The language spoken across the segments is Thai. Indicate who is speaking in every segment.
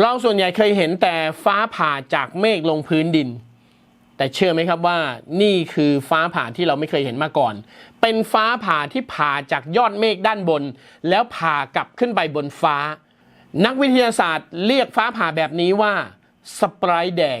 Speaker 1: เราส่วนใหญ่เคยเห็นแต่ฟ้าผ่าจากเมฆลงพื้นดิน แต่เชื่อไหมครับว่านี่คือฟ้าผ่าที่เราไม่เคยเห็นมาก่อน เป็นฟ้าผ่าที่ผ่าจากยอดเมฆด้านบน แล้วผ่ากลับขึ้นไปบนฟ้า นักวิทยาศาสตร์เรียกฟ้าผ่าแบบนี้ว่าสไปร์แดง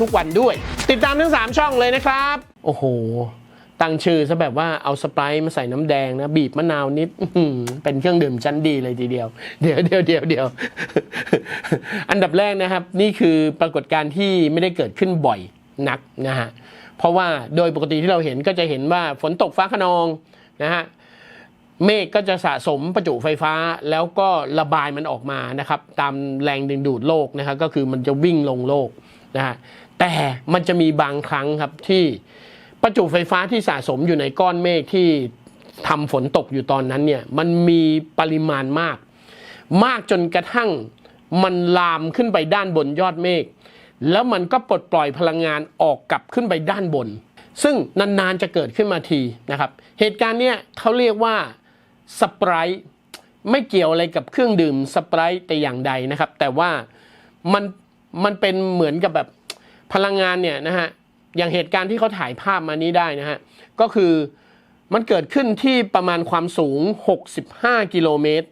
Speaker 1: ทุกวันด้วย ติดตามทั้ง 3 ช่องเลยนะครับ โอ้โห ตั้งชื่อซะแบบว่าเอาสไปร์มาใส่น้ำแดงนะ บีบมะนาวนิดเป็นเครื่องดื่มชั้นดีเลยทีเดียว เดี๋ยวเดี๋ยวเดี๋ยวเดี๋ยวอันดับแรกนะครับ นี่คือปรากฏการณ์ที่ไม่ได้เกิดขึ้นบ่อยนักนะฮะเพราะว่าโดยปกติที่เราเห็นก็จะเห็นว่าฝนตกฟ้าขนองนะฮะเมฆก็จะสะสมประจุไฟฟ้าแล้วก็ระบายมันออกมานะครับ ตามแรงดึงดูดโลกนะครับก็คือมันจะวิ่งลงโลก นะฮะแต่มันจะมีบางครั้งครับที่ประจุไฟฟ้าที่สะสมอยู่ในก้อนเมฆที่ทำฝนตกอยู่ตอนนั้นเนี่ยมันมีปริมาณมาก มากจนกระทั่งมันลามขึ้นไปด้านบนยอดเมฆแล้วมันก็ปลดปล่อยพลังงานออกกลับขึ้นไปด้านบน ซึ่งนานๆจะเกิดขึ้นมาทีนะครับ เหตุการณ์เนี้ยเขาเรียกว่าสปรท์ไม่เกี่ยวอะไรกับเครื่องดื่มสปรท์แต่อย่างใดนะครับ แต่ว่ามัน มันเป็นเหมือนกับแบบพลังงานเนี่ยนะฮะอย่างเหตุการณ์ที่เขาถ่ายภาพมานี้ได้นะฮะก็คือมันเกิดขึ้นที่ประมาณความสูง 65 กิโลเมตร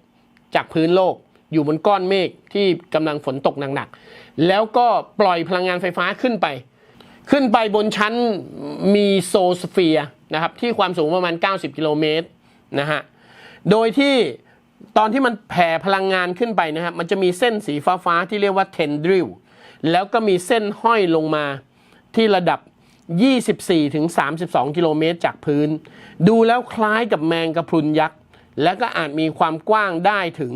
Speaker 1: จากพื้นโลกอยู่บนก้อนเมฆที่กำลังฝนตกหนักๆแล้วก็ปล่อยพลังงานไฟฟ้าขึ้นไป ขึ้นไปบนชั้นมีโซสเฟียร์นะครับที่ความสูงประมาณ 90 กิโลเมตรนะฮะโดยที่ตอนที่มันแผ่พลังงานขึ้นไปนะครับมันจะมีเส้นสีฟ้าๆที่เรียกว่าเทนดริล แล้วก็มีเส้นห้อยลงมาที่ระดับ 24ถึง32กิโลเมตรจากพื้น ดูแล้วคล้ายกับแมงกะพรุนยักษ์ และก็อาจมีความกว้างได้ถึง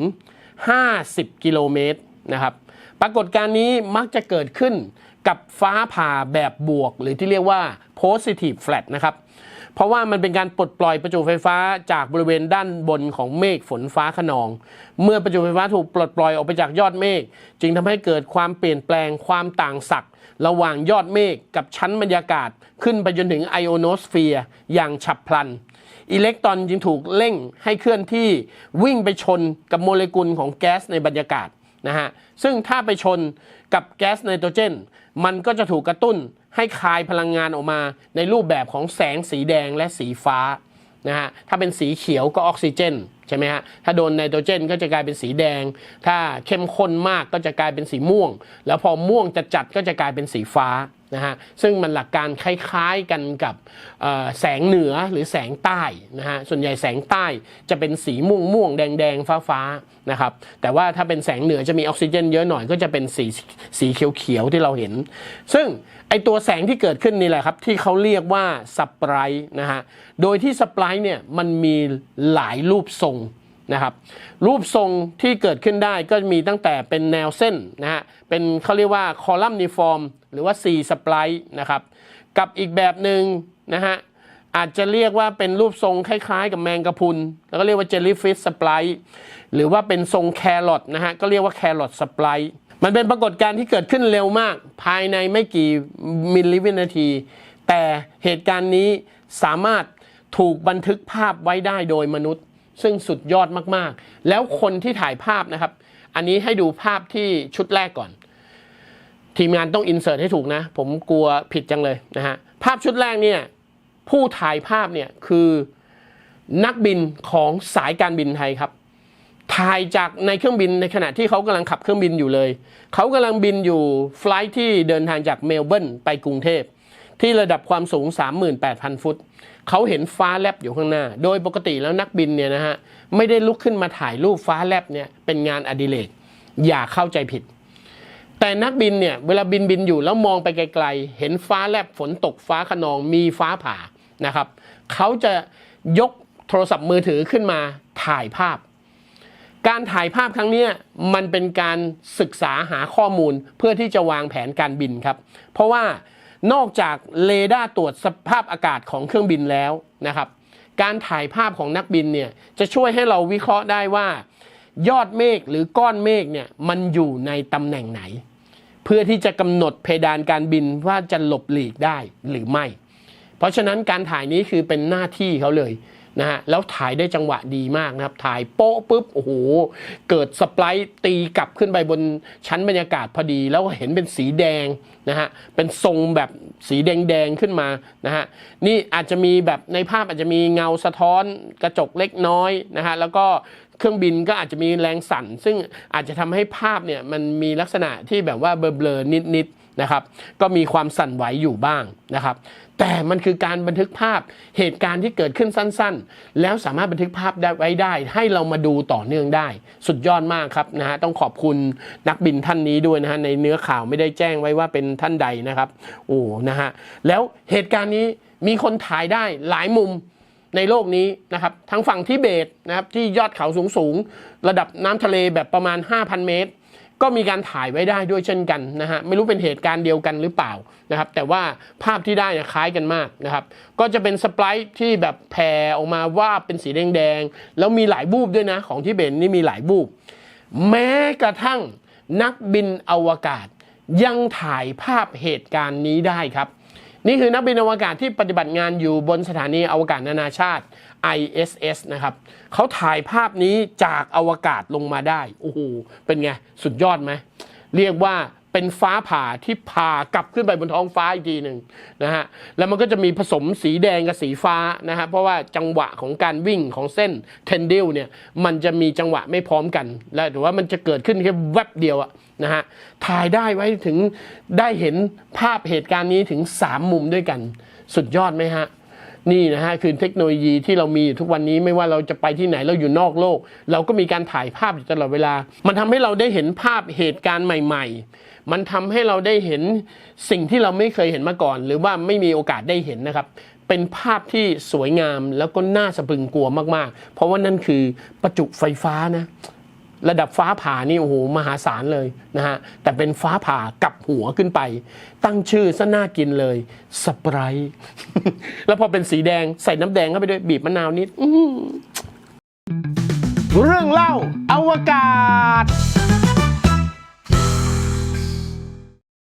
Speaker 1: 50 กิโลเมตรนะครับ ปรากฏการณ์นี้มักจะเกิดขึ้นกับฟ้าผ่าแบบบวก หรือที่เรียกว่า positive flat นะครับ เพราะว่ามันเป็นการปลดปล่อยประจุไฟฟ้าจากบริเวณด้านบนของเมฆฝนฟ้าขนอง เมื่อประจุไฟฟ้าถูกปลดปล่อยออกไปจากยอดเมฆจึงทำให้เกิดความเปลี่ยนแปลงความต่างศักย์ระหว่างยอดเมฆกับชั้นบรรยากาศขึ้นไปจนถึงไอโอโนสเฟียร์อย่างฉับพลัน อิเล็กตรอนจึงถูกเร่งให้เคลื่อนที่วิ่งไปชนกับโมเลกุลของแก๊สในบรรยากาศนะฮะซึ่งถ้าไปชนกับแก๊สไนโตรเจน มันก็จะถูกกระตุ้น ให้คายพลังงานออกมาในรูปแบบของแสงสีแดงและสีฟ้านะฮะถ้าเป็นสีเขียวก็ออกซิเจนใช่ไหมฮะถ้าโดนไนโตรเจนก็จะกลายเป็นสีแดง ถ้าเข้มข้นมากก็จะกลายเป็นสีม่วง แล้วพอม่วงจะจัดก็จะกลายเป็นสีฟ้านะฮะซึ่งมันหลักการคล้ายๆกันกับแสงเหนือหรือแสงใต้นะฮะส่วนใหญ่แสงใต้จะเป็นสีม่วงม่วงๆแดงแดงฟ้าฟ้าๆนะครับแต่ว่าถ้าเป็นแสงเหนือจะมีออกซิเจนเยอะหน่อยก็จะเป็นสีสีเขียวๆที่เราเห็น ซึ่งไอตัวแสงที่เกิดขึ้นนี่แหละครับที่เขาเรียกว่าสปรท์นะฮะโดยที่สปรท์เนี่ยมันมีหลายรูปทรง นะครับ รูปทรงที่เกิดขึ้นได้ก็มีตั้งแต่เป็นแนวเส้นนะฮะเป็นเขาเรียกว่าคอลัมนิฟอร์มหรือว่า C สป l ายนะครับ กับอีกแบบหนึ่งนะฮะอาจจะเรียกว่าเป็นรูปทรงคล้ายๆ กับแมงกะพุนแล้วก็เรียกว่าเจลลี่ฟิชสป l ายหรือว่าเป็นทรงแครอทนะฮะก็เรียกว่าแครอทสป l ายมันเป็นปรากฏการณ์ที่เกิดขึ้นเร็วมาก ภายในไม่กี่มิลลิวินาที แต่เหตุการณ์นี้สามารถถูกบันทึกภาพไว้ได้โดยมนุษย์ ซึ่งสุดยอดมากๆ แล้วคนที่ถ่ายภาพนะครับ อันนี้ให้ดูภาพที่ชุดแรกก่อน ทีมงานต้องอินเสิร์ตให้ถูกนะ ผมกลัวผิดจังเลยนะฮะ ภาพชุดแรกเนี่ย ผู้ถ่ายภาพเนี่ยคือนักบินของสายการบินไทยครับ ถ่ายจากในเครื่องบินในขณะที่เขากำลังขับเครื่องบินอยู่เลย เขากำลังบินอยู่ไฟล์ที่เดินทางจากเมลเบิร์นไปกรุงเทพที่ระดับความสูง 38,000 ฟุต เขาเห็นฟ้าแลบอยู่ข้างหน้า โดยปกติแล้วนักบินเนี่ยนะฮะไม่ได้ลุกขึ้นมาถ่ายรูปฟ้าแลบเนี่ยเป็นงานอดิเรกอย่าเข้าใจผิด แต่นักบินเนี่ยเวลาบินบินอยู่แล้วมองไปไกลๆ เห็นฟ้าแลบฝนตกฟ้าขนองมีฟ้าผ่านะครับเขาจะยกโทรศัพท์มือถือขึ้นมาถ่ายภาพ การถ่ายภาพครั้งนี้มันเป็นการศึกษาหาข้อมูลเพื่อที่จะวางแผนการบินครับ เพราะว่า นอกจากเรดาร์ตรวจสภาพอากาศของเครื่องบินแล้วนะครับ การถ่ายภาพของนักบินเนี่ยจะช่วยให้เราวิเคราะห์ได้ว่า ยอดเมฆหรือก้อนเมฆเนี่ยมันอยู่ในตำแหน่งไหน เพื่อที่จะกำหนดเพดานการบินว่าจะหลบหลีกได้หรือไม่ เพราะฉะนั้นการถ่ายนี้คือเป็นหน้าที่เขาเลย นะฮะแล้วถ่ายได้จังหวะดีมากนะครับ ถ่ายโป๊ะปุ๊บโอ้โหเกิดสปไลต์ตีกลับขึ้นไปบนชั้นบรรยากาศพอดี แล้วเห็นเป็นสีแดงนะฮะเป็นทรงแบบสีแดงๆขึ้นมานะฮะนี่อาจจะมีแบบในภาพอาจจะมีเงาสะท้อนกระจกเล็กน้อยนะฮะแล้วก็เครื่องบินก็อาจจะมีแรงสั่น ซึ่งอาจจะทำให้ภาพเนี่ยมันมีลักษณะที่แบบว่าเบลอๆนิดๆ นะครับ ก็มีความสั่นไหวอยู่บ้างนะครับ แต่มันคือการบันทึกภาพเหตุการณ์ที่เกิดขึ้นสั้นๆ แล้วสามารถบันทึกภาพได้ไว้ได้ ให้เรามาดูต่อเนื่องได้ สุดยอดมากครับนะฮะต้องขอบคุณนักบินท่านนี้ด้วยนะฮะในเนื้อข่าวไม่ได้แจ้งไว้ว่าเป็นท่านใดนะครับโอ้นะฮะแล้วเหตุการณ์นี้มีคนถ่ายได้หลายมุมในโลกนี้นะครับทั้งฝั่งทิเบตนะครับที่ยอดเขาสูงๆ ระดับน้ำทะเลแบบประมาณ 5,000 เมตร ก็มีการถ่ายไว้ได้ด้วยเช่นกันนะฮะไม่รู้เป็นเหตุการณ์เดียวกันหรือเปล่านะครับแต่ว่าภาพที่ได้เนี่ยคล้ายกันมากนะครับก็จะเป็นสปไลท์ที่แบบแผ่ออกมาว่าเป็นสีแดงๆแล้วมีหลายบูบด้วยนะของที่เบนนี่มีหลายบูบแม้กระทั่งนักบินอวกาศยังถ่ายภาพเหตุการณ์นี้ได้ครับ นี่คือนักบินอวกาศที่ปฏิบัติงานอยู่บนสถานีอวกาศนานาชาติ ISS นะครับเขาถ่ายภาพนี้จากอวกาศลงมาได้ โอ้โห เป็นไง สุดยอดไหม เรียกว่า เป็นฟ้าผ่าที่ผ่ากลับขึ้นไปบนท้องฟ้าอีกทีหนึ่งนะฮะแล้วมันก็จะมีผสมสีแดงกับสีฟ้านะฮะเพราะว่าจังหวะของการวิ่งของเส้นเทนดิลเนี่ยมันจะมีจังหวะไม่พร้อมกันและหรือว่ามันจะเกิดขึ้นแค่แวบเดียวอะนะฮะถ่ายได้ไว้ถึงได้เห็นภาพเหตุการณ์นี้ถึง 3 มุมด้วยกัน สุดยอดไหมฮะ นี่นะฮะคือเทคโนโลยีที่เรามีอยู่ทุกวันนี้ไม่ว่าเราจะไปที่ไหนเราอยู่นอกโลก เราก็มีการถ่ายภาพอยู่ตลอดเวลา มันทำให้เราได้เห็นภาพเหตุการณ์ใหม่ ๆ มันทำให้เราได้เห็นสิ่งที่เราไม่เคยเห็นมาก่อน หรือว่าไม่มีโอกาสได้เห็นนะครับ เป็นภาพที่สวยงามแล้วก็น่าสะพรึงกลัวมากๆ เพราะว่านั่นคือประจุไฟฟ้านะ ระดับฟ้าผ่านี่โอ้โหมหาศาลเลยนะฮะแต่เป็นฟ้าผ่ากับหัวขึ้นไป ตั้งชื่อซะน่ากินเลยสปรท์แล้วพอเป็นสีแดงใส่น้ำแดงเข้าไปด้วยบีบมะนาวนิดเรื่องเล่าอวกาศ